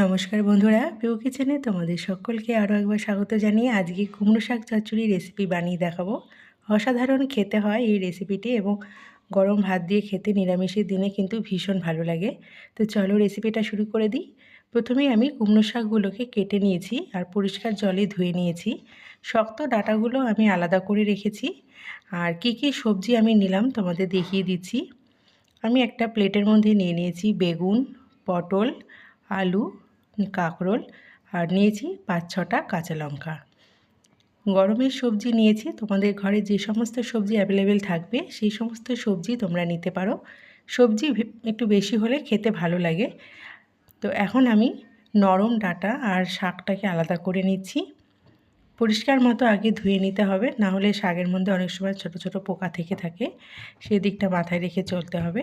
নমস্কার বন্ধুরা পিউ কিচেনে তোমাদের সকলকে আরও একবার স্বাগত জানিয়ে আজকে কুমড়ো শাক চচ্চড়ি রেসিপি বানিয়ে দেখাবো। অসাধারণ খেতে হয় এই রেসিপিটি এবং গরম ভাত দিয়ে খেতে নিরামিষের দিনে কিন্তু ভীষণ ভালো লাগে। তো চলো রেসিপিটা শুরু করে দিই। প্রথমেই আমি কুমড়ো শাকগুলোকে কেটে নিয়েছি আর পরিষ্কার জলে ধুয়ে নিয়েছি। শক্ত ডাটাগুলো আমি আলাদা করে রেখেছি। আর কি কি সবজি আমি নিলাম তোমাদের দেখিয়ে দিচ্ছি। আমি একটা প্লেটের মধ্যে নিয়ে নিয়েছি বেগুন, পটল, আলু কাঁকরোল আর নিয়েছি পাঁচ ছটা কাঁচা লঙ্কা। গরমের সবজি নিয়েছি, তোমাদের ঘরে যে সমস্ত সবজি অ্যাভেলেবেল থাকবে, সেই সমস্ত সবজি তোমরা নিতে পারো। সবজি একটু বেশি হলে খেতে ভালো লাগে। তো এখন আমি নরম ডাটা আর শাকটাকে আলাদা করে নিচ্ছি। পরিষ্কার মতো আগে ধুয়ে নিতে হবে। না হলে শাকের মধ্যে অনেক সময় ছোট ছোট পোকা থেকে থাকে। সেদিকটা মাথায় রেখে চলতে হবে।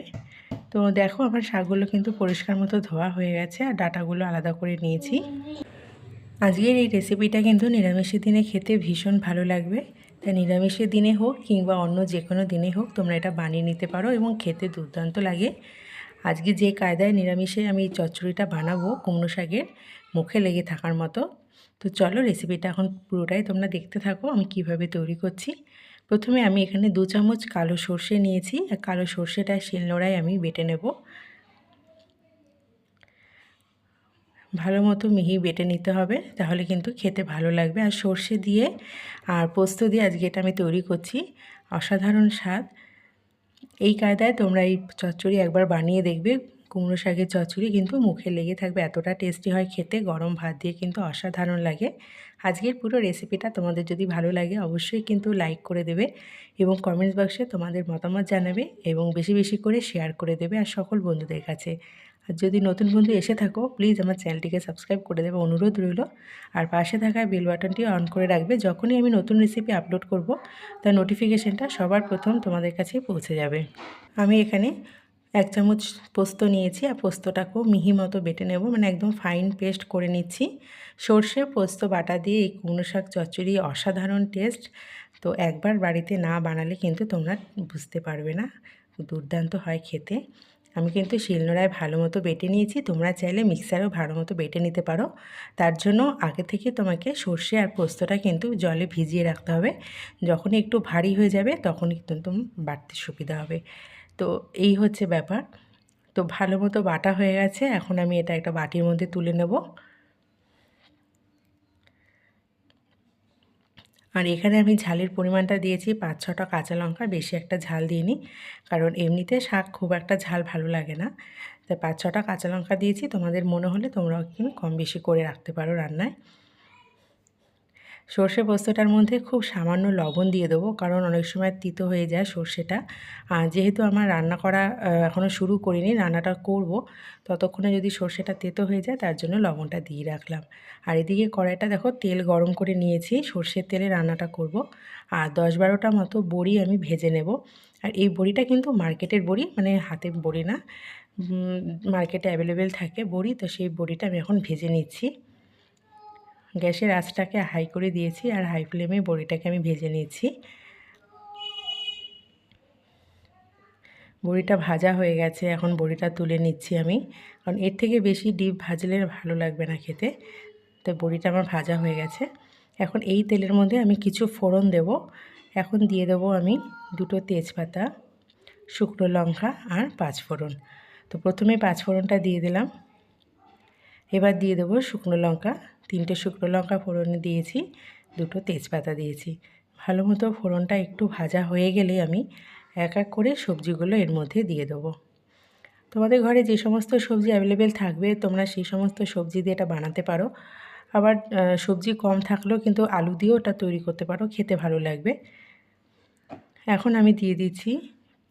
তো দেখো আমার শাকগুলো কিন্তু পরিষ্কার মতো ধোয়া হয়ে গেছে আর ডাটাগুলো আলাদা করে নিয়েছি। আজকের এই রেসিপিটা কিন্তু নিরামিষের দিনে খেতে ভীষণ ভালো লাগবে। তাই নিরামিষের দিনে হোক কিংবা অন্য যে কোনো দিনে হোক তোমরা এটা বানিয়ে নিতে পারো এবং খেতে দুর্দান্ত লাগে। আজকে যে কায়দায় নিরামিষে আমি এই চচ্চড়িটা বানাবো কুমড়ো শাকের, মুখে লেগে থাকার মতো। তো চলো রেসিপিটা এখন পুরোটাই তোমরা দেখতে থাকো, আমি কীভাবে তৈরি করছি। প্রথমে আমি এখানে দু চামচ কালো সর্ষে নিয়েছি, আর কালো সর্ষেটা শিলনোড়ায় আমি বেটে নেব। ভালো মতো মিহি বেটে নিতে হবে, তাহলে কিন্তু খেতে ভালো লাগবে। আর সর্ষে দিয়ে আর পোস্ত দিয়ে আজকে এটা আমি তৈরি করছি, অসাধারণ স্বাদ। এই কায়দায় তোমরা এই চচ্চড়ি একবার বানিয়ে দেখবে কুমড়ো শাকের চচ্চড়ি কিন্তু মুখে লেগে থাকবে। এতটা টেস্টি হয় খেতে, গরম ভাত দিয়ে কিন্তু অসাধারণ লাগে। আজকের পুরো রেসিপিটা তোমাদের যদি ভালো লাগে, অবশ্যই কিন্তু লাইক করে দেবে এবং কমেন্টস বক্সে তোমাদের মতামত জানাবে এবং বেশি বেশি করে শেয়ার করে দেবে আর সকল বন্ধুদের কাছে। আর যদি নতুন বন্ধু এসে থাকো প্লিজ আমার চ্যানেলটিকে সাবস্ক্রাইব করে দেবে অনুরোধ রইল। আর পাশে থাকা বেল বাটনটি অন করে রাখবে। যখনই আমি নতুন রেসিপি আপলোড করব তার নোটিফিকেশানটা সবার প্রথম তোমাদের কাছে পৌঁছে যাবে। আমি এখানে এক চামচ পোস্ত নিয়েছি আর পোস্তটাকেও মিহি মতো বেটে নেব। মানে একদম ফাইন পেস্ট করে নিচ্ছি। সর্ষে, পোস্ত, বাটা দিয়ে এই কুমড়ো শাক চচ্চড়ি অসাধারণ টেস্ট তো একবার বাড়িতে না বানালে কিন্তু তোমরা বুঝতে পারবে না, দুর্দান্ত হয় খেতে। আমি কিন্তু শিলনোড়ায় ভালো মতো বেটে নিয়েছি। তোমরা চাইলে মিক্সারেও ভালো মতো বেটে নিতে পারো। তার জন্য আগে থেকে তোমাকে সর্ষে আর পোস্তটা কিন্তু জলে ভিজিয়ে রাখতে হবে। যখন একটু ভারী হয়ে যাবে তখন কিন্তু বাড়তে সুবিধা হবে। তো এই হচ্ছে ব্যাপার। তো ভালো মতো বাটা হয়ে গেছে, এখন আমি এটা একটা বাটির মধ্যে তুলে নেব। আর এখানে আমি ঝালের পরিমাণটা দিয়েছি পাঁচ ছটা কাঁচা লঙ্কা, বেশি একটা ঝাল দিইনি, কারণ এমনিতে শাক খুব একটা ঝাল ভালো লাগে না। তাই পাঁচ ছটা কাঁচা লঙ্কা দিয়েছি, তোমাদের মনে হলে তোমরাও কিন্তু কম বেশি করে রাখতে পারো রান্নায়। সর্ষে পোস্তটার মধ্যে খুব সামান্য লবণ দিয়ে দেবো, কারণ অনেক সময় তিতো হয়ে যায় সর্ষেটা। যেহেতু আমার রান্না করা এখনও শুরু করিনি, রান্নাটা করব, ততক্ষণে যদি সর্ষেটা তেতো হয়ে যায় তার জন্য লবণটা দিয়ে রাখলাম। আর এদিকে কড়াইটা দেখো, তেল গরম করে নিয়েছি, সর্ষের তেলে রান্নাটা করব। আর দশ বারোটা মতো বড়ি আমি ভেজে নেব। আর এই বড়িটা কিন্তু মার্কেটের বড়ি মানে হাতে বড়ি না মার্কেটে অ্যাভেলেবেল থাকে বড়ি, তো সেই বড়িটা আমি এখন ভেজে নিচ্ছি। গ্যাসের আঁচটাকে হাই করে দিয়েছি আর হাই ফ্লেমে বড়িটাকে আমি ভেজে নিয়েছি। বড়িটা ভাজা হয়ে গেছে, এখন বড়িটা তুলে নিচ্ছি আমি। কারণ এর থেকে বেশি ডিপ ভাজলে ভালো লাগবে না খেতে। তো বড়িটা আমার ভাজা হয়ে গেছে। এখন এই তেলের মধ্যে আমি কিছু ফোড়ন দেব। এখন দিয়ে দেব আমি দুটো তেজপাতা, শুকনো লঙ্কা আর পাঁচ ফোড়ন। তো প্রথমে পাঁচ ফোড়নটা দিয়ে দিলাম। এবার দিয়ে দেবো শুকনো লঙ্কা তিনটে শুকনো লঙ্কা ফোড়নে দিয়েছি, দুটো তেজপাতা দিয়েছি। ভালো মতো ফোড়নটা একটু ভাজা হয়ে গেলে আমি এক এক করে সবজিগুলো এর মধ্যে দিয়ে দেবো। তোমাদের ঘরে যে সমস্ত সবজি অ্যাভেলেবেল থাকবে, তোমরা সেই সমস্ত সবজি দিয়ে এটা বানাতে পারো। আবার সবজি কম থাকলেও কিন্তু আলু দিয়েও ওটা তৈরি করতে পারো, খেতে ভালো লাগবে। এখন আমি দিয়ে দিচ্ছি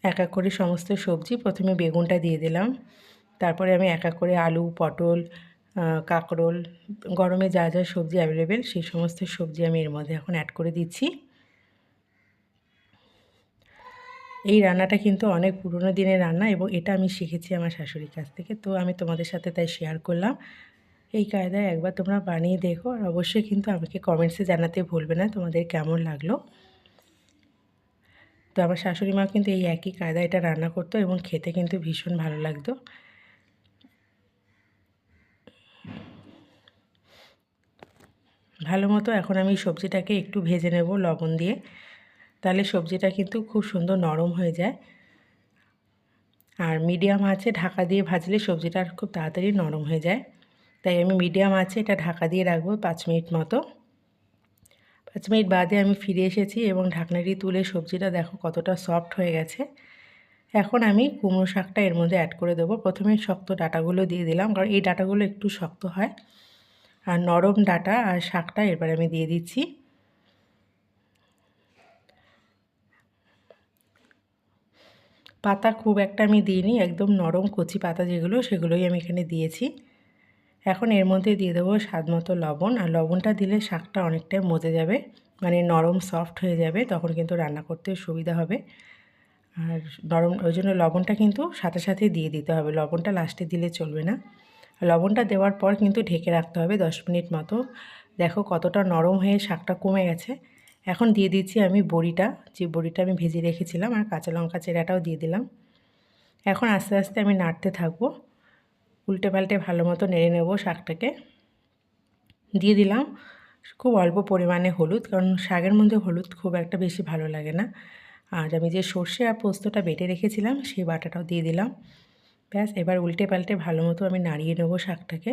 এক এক করে সমস্ত সবজি। প্রথমে বেগুনটা দিয়ে দিলাম, তারপরে আমি এক এক করে আলু, পটল কাঁকরোল, গরমে যা যা সবজি অ্যাভেলেবেল সেই সমস্ত সবজি আমি এর মধ্যে এখন অ্যাড করে দিচ্ছি। এই রান্নাটা কিন্তু অনেক পুরনো দিনের রান্না এবং এটা আমি শিখেছি আমার শাশুড়ির কাছ থেকে, তো আমি তোমাদের সাথে তাই শেয়ার করলাম। এই কায়দায় একবার তোমরা বানিয়ে দেখো আর অবশ্যই কিন্তু আমাকে কমেন্টসে জানাতে ভুলবে না তোমাদের কেমন লাগল। তো আমার শাশুড়ি মা কিন্তু এই একই কায়দায় এটা রান্না করতো এবং খেতে কিন্তু ভীষণ ভালো লাগতো। ভালো মতো এখন আমি সবজিটাকে একটু ভেজে নেব লবণ দিয়ে। তাহলে সবজিটা কিন্তু খুব সুন্দর নরম হয়ে যায়। আর মিডিয়াম আছে ঢাকা দিয়ে ভাজলে সবজিটা খুব তাড়াতাড়ি নরম হয়ে যায়। তাই আমি মিডিয়াম আছে এটা ঢাকা দিয়ে রাখব পাঁচ মিনিট মতো। পাঁচ মিনিট বাদে আমি ফিরে এসেছি এবং ঢাকনাটি তুলে সবজিটা দেখো কতটা সফট হয়ে গেছে। এখন আমি কুমড়ো শাকটা এর মধ্যে অ্যাড করে দেবো। প্রথমে শক্ত ডাটাগুলো দিয়ে দিলাম, কারণ এই ডাটাগুলো একটু শক্ত হয়। আর নরম ডাটা আর শাকটা এরপর আমি দিয়ে দিচ্ছি। পাতা খুব একটা আমি দিইনি, একদম নরম কচি পাতা যেগুলো, সেগুলোই আমি এখানে দিয়েছি। এখন এর মধ্যে দিয়ে দেবো স্বাদ মতো লবণ, আর লবণটা দিলে শাকটা অনেকটাই মজে যাবে মানে নরম সফট হয়ে যাবে, তখন কিন্তু রান্না করতে সুবিধা হবে। আর নরম, ওই জন্য লবণটা কিন্তু সাথে সাথে দিয়ে দিতে হবে, লবণটা লাস্টে দিলে চলবে না। লবণটা দেওয়ার পর কিন্তু ঢেকে রাখতে হবে দশ মিনিট মতো। দেখো কতটা নরম হয়ে শাকটা কমে গেছে। এখন দিয়ে দিচ্ছি আমি বড়িটা। যে বড়িটা আমি ভেজে রেখেছিলাম আর কাঁচা লঙ্কা চেরাটাও দিয়ে দিলাম। এখন আস্তে আস্তে আমি নাড়তে থাকব। উল্টে পাল্টে ভালো মতো নেড়ে নেব শাকটাকে। দিয়ে দিলাম খুব অল্প পরিমাণে হলুদ কারণ শাকের মধ্যে হলুদ খুব একটা বেশি ভালো লাগে না। আর আমি যে সর্ষে আর পোস্তটা বেটে রেখেছিলাম সেই বাটাটাও দিয়ে দিলাম। ব্যাস, এবার উল্টে পাল্টে ভালো মতো আমি নাড়িয়ে নেব শাকটাকে।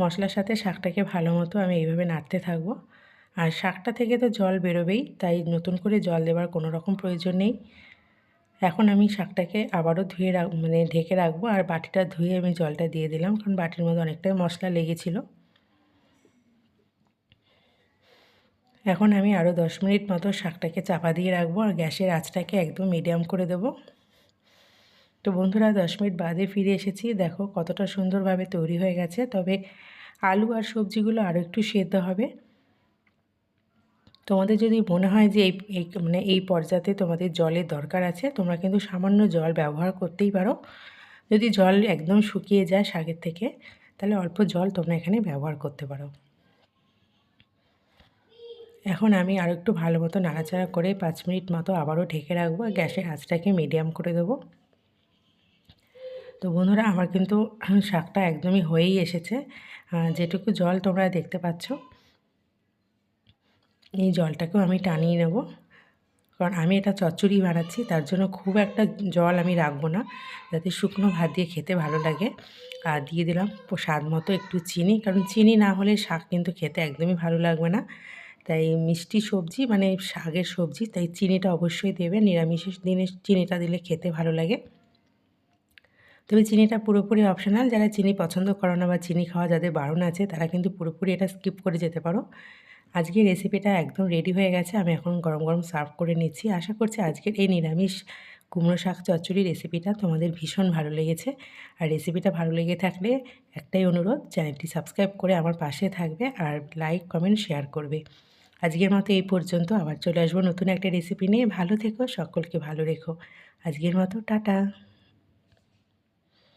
মশলার সাথে শাকটাকে ভালো মতো আমি এইভাবে নাড়তে থাকব। আর শাকটা থেকে তো জল বেরোবেই, তাই নতুন করে জল দেওয়ার কোনো রকম প্রয়োজন নেই। এখন আমি শাকটাকে আবারও ধুয়ে রাখ মানে ঢেকে রাখব, আর বাটিটা ধুয়ে আমি জলটা দিয়ে দিলাম, কারণ বাটির মধ্যে অনেকটাই মশলা লেগেছিলো। এখন আমি আরও দশ মিনিট মতো শাকটাকে চাপা দিয়ে রাখব, আর গ্যাসের আঁচটাকে একদম মিডিয়াম করে দেব। তো বন্ধুরা, দশ মিনিট বাদে ফিরে এসেছি। দেখো কতটা সুন্দরভাবে তৈরি হয়ে গেছে। তবে আলু আর সবজিগুলো আরও একটু সেদ্ধ হবে। তোমাদের যদি মনে হয় যে এই মানে এই পর্যায়ে তোমাদের জলের দরকার আছে, তোমরা কিন্তু সামান্য জল ব্যবহার করতেই পারো। যদি জল একদম শুকিয়ে যায় শাকের থেকে, তাহলে অল্প জল তোমরা এখানে ব্যবহার করতে পারো। এখন আমি আরও একটু ভালো মতো নাড়াচাড়া করে পাঁচ মিনিট মতো আবারও ঢেকে রাখব। আর গ্যাসের আঁচটাকে মিডিয়াম করে দেবো। তো বন্ধুরা, আমার কিন্তু শাকটা একদমই হয়েই এসেছে। যেটুকু জল তোমরা দেখতে পাচ্ছ, এই জলটাকেও আমি টানিয়ে নেব। কারণ আমি এটা চচ্চড়ি বানাচ্ছি, তার জন্য খুব একটা জল আমি রাখব না, যাতে শুকনো ভাত দিয়ে খেতে ভালো লাগে। আর দিয়ে দিলাম স্বাদ মতো একটু চিনি, কারণ চিনি না হলে শাক কিন্তু খেতে একদমই ভালো লাগবে না। তাই মিষ্টি সবজি মানে শাকের সবজি, তাই চিনিটা অবশ্যই দেবে। নিরামিষের দিনে চিনিটা দিলে খেতে ভালো লাগে। তবে চিনিটা পুরোপুরি অপশনাল যারা চিনি পছন্দ করো না বা চিনি খাওয়া যাদের বারণ আছে, তারা কিন্তু পুরোপুরি এটা স্কিপ করে যেতে পারো। আজকের রেসিপিটা একদম রেডি হয়ে গেছে, আমি এখন গরম গরম সার্ভ করে নিচ্ছি। আশা করছি আজকের এই নিরামিষ কুমড়ো শাক চচ্চড়ি রেসিপিটা তোমাদের ভীষণ ভালো লেগেছে। আর রেসিপিটা ভালো লেগে থাকলে একটাই অনুরোধ চ্যানেলটি সাবস্ক্রাইব করে আমার পাশে থাকবে আর লাইক কমেন্ট শেয়ার করবে। আজকের মতো এই পর্যন্ত, আবার চলে আসব নতুন একটা রেসিপি নিয়ে। ভালো থেকো, সকলকে ভালো রেখো। আজকের মতো, টাটা।